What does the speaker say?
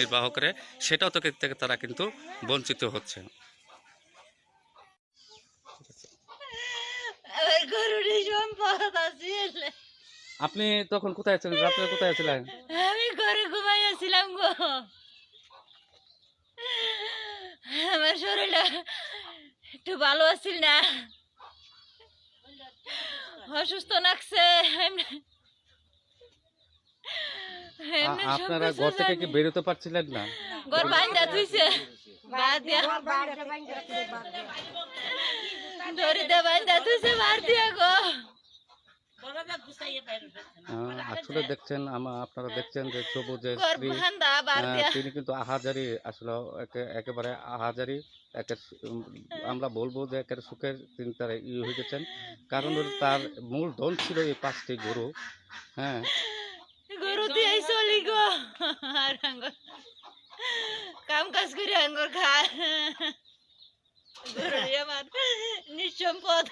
নির্বাহ করে সেটাও থেকে থেকে তারা কিন্তু বঞ্চিত হচ্ছে। আপনি তখন কোথায় ছিলেন রাত্রে কোথায় ছিলেন আমি ঘরে ঘুমাইয়াছিলাম গো। আমার শরীরটা একটু ভালো আছিল না। অসুস্থ লাগছে আপনারা ঘর থেকে কি বেরোতে পারছিলেন না ঘর বাইন্দা দিয়া দড়িতে বাইন্দা থুইছে বার দিয়া গো আসলে দেখছেন আপনারা দেখছেন যে সবুজের স্ত্রী তিনি কিন্তু আহাজারি আসলে একে- একেবারে আহাজারি আমরা বলব যে একের সুখের তিনি তার ই হয়ে গেছেন কারণ তার মূল ধন ছিল এই পাঁচটি গরু হ্যাঁ আর আঙ্গুর কাম কাজ করে আঙ্গুর আমার নিঃসম্পদ